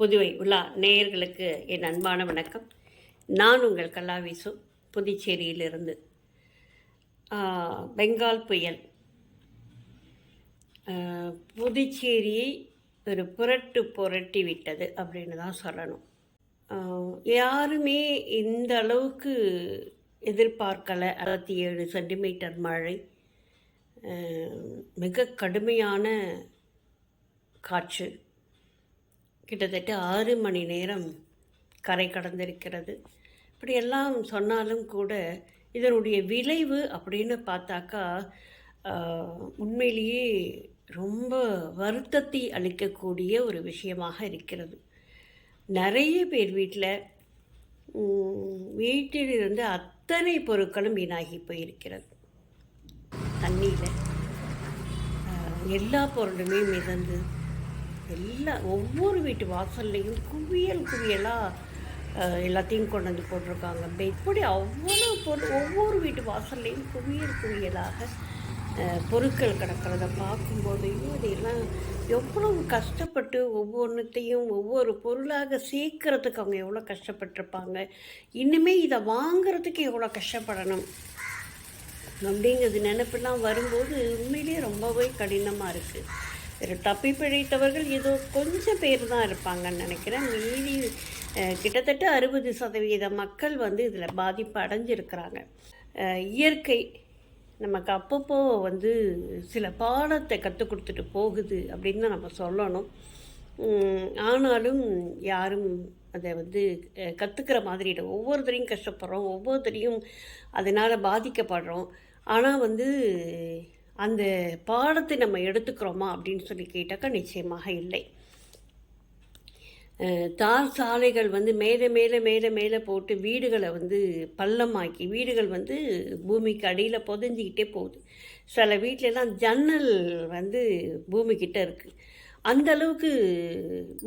புதுவை உலா நேயர்களுக்கு என் அன்பான வணக்கம். நான் உங்கள் கலாவிசு புதுச்சேரியிலிருந்து. பெங்கால் புயல். புதுச்சேரியை ஒரு புரட்டு புரட்டி விட்டது அப்படின்னு தான் சொல்லணும். யாருமே இந்த அளவுக்கு எதிர்பார்க்கலை அறுபத்தி ஏழு சென்டிமீட்டர் மழை. மிக கடுமையான காற்று. கிட்டத்தட்ட ஆறு மணி நேரம் கரை கடந்திருக்கிறது. இப்படியெல்லாம் சொன்னாலும் கூட இதனுடைய விளைவு அப்படின்னு பார்த்தாக்கா உண்மையிலேயே ரொம்ப வருத்தத்தை அளிக்கக்கூடிய ஒரு விஷயமாக இருக்கிறது. நிறைய பேர் வீட்டில் வீட்டில் இருந்த அத்தனை பொருட்களும் வீணாகி போயிருக்கிறது. தண்ணியில் எல்லா பொருளுமே மிதந்து எல்லா ஒவ்வொரு வீட்டு வாசல்லையும் குவியல் குவியலாக எல்லாத்தையும் கொண்டு வந்து போட்டிருக்காங்க. இப்படி அவ்வளோ பொருள் ஒவ்வொரு வீட்டு வாசல்லையும் குவியல் குவியலாக பொருட்கள் கிடக்கிறத பார்க்கும்போதையும் இதெல்லாம் எவ்வளவு கஷ்டப்பட்டு ஒவ்வொன்றுத்தையும் ஒவ்வொரு பொருளாக சேர்க்கறதுக்கு அவங்க எவ்வளோ கஷ்டப்பட்டிருப்பாங்க. இன்னுமே இதை வாங்கிறதுக்கு எவ்வளோ கஷ்டப்படணும்? அப்படிங்கிறது நினப்பெல்லாம் வரும்போது உண்மையிலேயே ரொம்பவே கடினமாக இருக்குது ஒரு தப்பி பிழைத்தவர்கள் ஏதோ கொஞ்சம் பேர் தான் இருப்பாங்கன்னு நினைக்கிறேன். மீதி கிட்டத்தட்ட அறுபது சதவீத மக்கள் வந்து இதில் பாதிப்பு அடைஞ்சிருக்கிறாங்க. இயற்கை நமக்கு அப்பப்போ வந்து சில பாடத்தை கற்றுக் கொடுத்துட்டு போகுது அப்படின்னு தான் நம்ம சொல்லணும். ஆனாலும் யாரும் அதை வந்து கற்றுக்கிற மாதிரி இல்லை. ஒவ்வொருத்தரையும் கஷ்டப்படுறோம் ஒவ்வொருத்தரையும் அதனால் பாதிக்கப்படுறோம். ஆனால் வந்து அந்த பாடத்தை நம்ம எடுத்துக்கிறோமா அப்படின்னு சொல்லி கேட்டாக்கா நிச்சயமாக இல்லை. தார் சாலைகள் வந்து மேலே மேலே மேலே மேலே போட்டு வீடுகளை வந்து பள்ளமாக்கி வீடுகள் வந்து பூமிக்கு அடியில் புதஞ்சிக்கிட்டே போகுது. சில வீட்டிலலாம் ஜன்னல் வந்து பூமிக்கிட்ட இருக்குது அந்த அளவுக்கு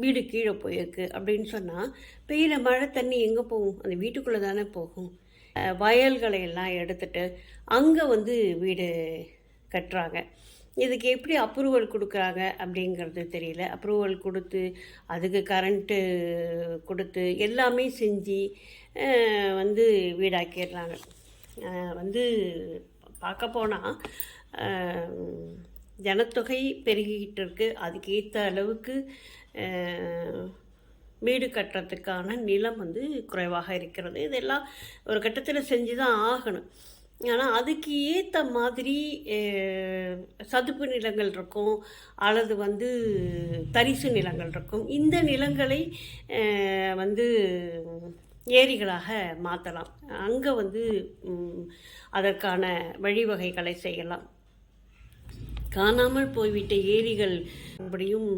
வீடு கீழே போயிருக்கு அப்படின்னு சொன்னால் பெய்கிற மழை தண்ணி எங்கே போகும்? அந்த வீட்டுக்குள்ளே தானே போகும். வயல்களை எல்லாம் எடுத்துட்டு அங்கே வந்து வீடு கட்டுறாங்க. இதுக்கு எப்படி அப்ரூவல் கொடுக்குறாங்க அப்படிங்கிறது தெரியல. அப்ரூவல் கொடுத்து அதுக்கு கரண்ட்டு கொடுத்து எல்லாமே செஞ்சு வந்து வீடாக்கிடுறாங்க. வந்து பார்க்க போனால் ஜனத்தொகை பெருகிக்கிட்டு இருக்கு. அதுக்கேற்ற அளவுக்கு வீடு கட்டுறதுக்கான நிலம் வந்து குறைவாக இருக்கிறது. இதெல்லாம் ஒரு கட்டத்தில் செஞ்சு தான் ஆகணும். ஆனால் அதுக்கு ஏற்ற மாதிரி சதுப்பு நிலங்கள் இருக்கும் அல்லது வந்து தரிசு நிலங்கள் இருக்கும். இந்த நிலங்களை வந்து ஏரிகளாக மாற்றலாம் அங்கே வந்து அதற்கான வழிவகைகளை செய்யலாம். காணாமல் போய்விட்ட ஏரிகள் அப்படியும்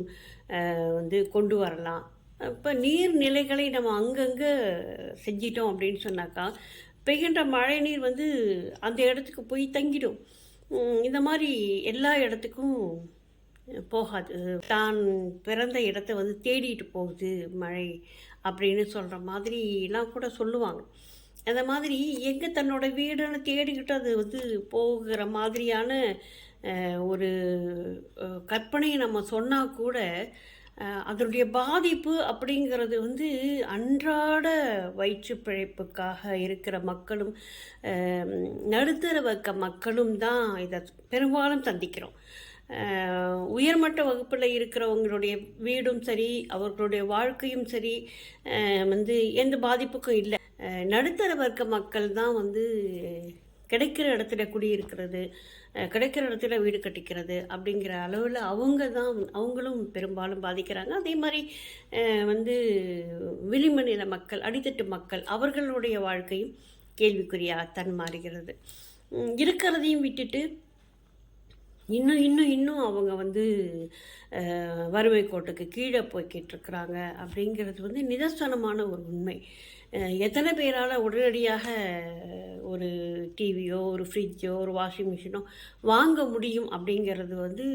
வந்து கொண்டு வரலாம். இப்போ நீர்நிலைகளை நம்ம அங்கங்கே செஞ்சிட்டோம் அப்படின்னு சொன்னாக்கா பெய்கின்ற மழை நீர் வந்து அந்த இடத்துக்கு போய் தங்கிடும். இந்த மாதிரி எல்லா இடத்துக்கும் போகாது. தான் பிறந்த இடத்த வந்து தேடிட்டு போகுது மழை அப்படின்னு சொல்கிற மாதிரிலாம் கூட சொல்லுவாங்க. அந்த மாதிரி எங்கே தன்னோட வீடுன்னு தேடிக்கிட்டு அது வந்து போகிற மாதிரியான ஒரு கற்பனையை நம்ம சொன்னால் கூட அதனுடைய பாதிப்பு அப்படிங்கிறது வந்து அன்றாட வயிற்று பிழைப்புக்காக இருக்கிற மக்களும் நடுத்தர வர்க்க மக்களும் தான் இதை பெரும்பாலும் சந்திக்கிறோம். உயர்மட்ட வகுப்பில் இருக்கிறவங்களுடைய வீடும் சரி அவர்களுடைய வாழ்க்கையும் சரி வந்து எந்த பாதிப்புக்கும் இல்லை. நடுத்தர வர்க்க மக்கள் தான் வந்து கிடைக்கிற இடத்துல குடியிருக்கிறது கிடைக்கிற இடத்துல வீடு கட்டிக்கிறது அப்படிங்கிற அளவில் அவங்க தான் அவங்களும் பெரும்பாலும் பாதிக்கிறாங்க. அதே மாதிரி வந்து வெளிமநில மக்கள் அடித்தட்டு மக்கள் அவர்களுடைய வாழ்க்கையும் கேள்விக்குறியாகத்தான் மாறுகிறது இருக்கிறதையும் விட்டுட்டு இன்னும் இன்னும் இன்னும் அவங்க வந்து வறுமை கோட்டுக்கு கீழே போய்கிட்டு இருக்கிறாங்க அப்படிங்கிறது வந்து நிதர்சனமான ஒரு உண்மை. எத்தனை பேரால் உடனடியாக ஒரு டிவியோ ஒரு ஃப்ரிட்ஜோ ஒரு வாஷிங் மிஷினோ வாங்க முடியும் அப்படிங்கிறது வந்து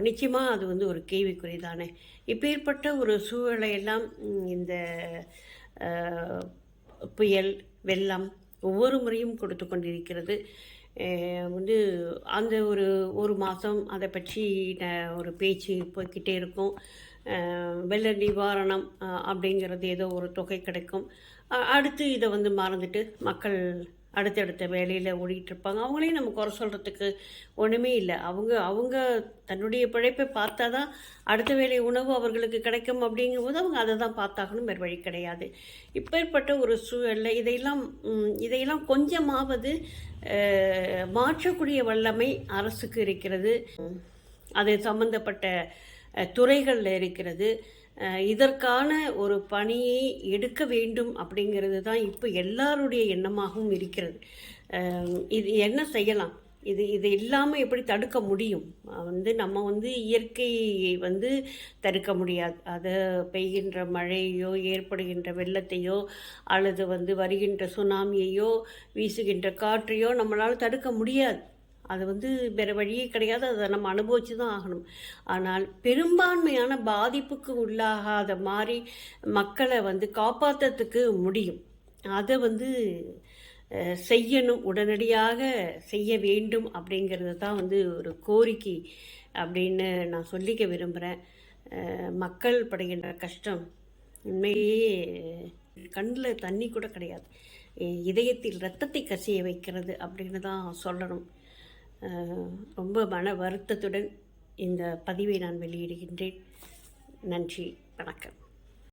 நிச்சயமாக அது வந்து ஒரு கேள்விக்குறி தானே. இப்பேற்பட்ட ஒரு சூழலையெல்லாம் இந்த புயல் வெள்ளம் ஒவ்வொரு முறையும் கொடுத்து கொண்டிருக்கிறது. வந்து அந்த ஒரு ஒரு மாதம் அதை பற்றி ந- ஒரு பேச்சு போய்க்கிட்டே இருக்கும். வெள்ள நிவாரணம் அப்படிங்கிறது ஏதோ ஒரு தொகை கிடைக்கும். அடுத்து இதை வந்து மறந்துட்டு மக்கள் அடுத்தடுத்த வேலையில் ஓடிக்கிட்டுருப்பாங்க. அவங்களையும் நம்ம குறை சொல்கிறதுக்கு ஒன்றுமே இல்லை. அவங்க அவங்க தன்னுடைய பிழைப்பை பார்த்தா தான் அடுத்த வேலை உணவு அவர்களுக்கு கிடைக்கும் அப்படிங்கும்போது அவங்க அதை தான் பார்த்தாகணும். வேறு வழி கிடையாது. இப்பேற்பட்ட ஒரு சூழலில் இதையெல்லாம் இதையெல்லாம் கொஞ்சமாவது மாற்றக்கூடிய வல்லமை அரசுக்கு இருக்கிறது. அது சம்பந்தப்பட்ட துறைகளில் இருக்கிறது. இதற்கான ஒரு பணியை எடுக்க வேண்டும் அப்படிங்கிறது தான் இப்போ எல்லாருடைய எண்ணமாகவும் இருக்கிறது. இது என்ன செய்யலாம்? இது இது இல்லாமல் எப்படி தடுக்க முடியும்? வந்து நம்ம வந்து இயற்கையை வந்து தடுக்க முடியாது. அதை பெய்கின்ற மழையோ ஏற்படுகின்ற வெள்ளத்தையோ அல்லது வந்து வருகின்ற சுனாமியையோ வீசுகின்ற காற்றையோ நம்மளால் தடுக்க முடியாது. அது வந்து வேறு வழியே கிடையாது. அதை நம்ம அனுபவிச்சு தான் ஆகணும். ஆனால் பெரும்பான்மையான பாதிப்புக்கு உள்ளாகாத மாதிரி மக்களை வந்து காப்பாற்றுறதுக்கு முடியும். அதை வந்து செய்யணும். உடனடியாக செய்ய வேண்டும் அப்படிங்கிறது தான் வந்து ஒரு கோரிக்கை அப்படின்னு நான் சொல்லிக்க விரும்புகிறேன் மக்கள் படுகின்ற கஷ்டம் உண்மையிலேயே கண்ணில் தண்ணி கூட கிடையாது. இதயத்தில் ரத்தத்தை கசிய வைக்கிறது அப்படின்னு தான் சொல்லணும். ரொம்ப மன வருத்தத்துடன் இந்த பதிவை நான் வெளியிடுகின்றேன். நன்றி வணக்கம்.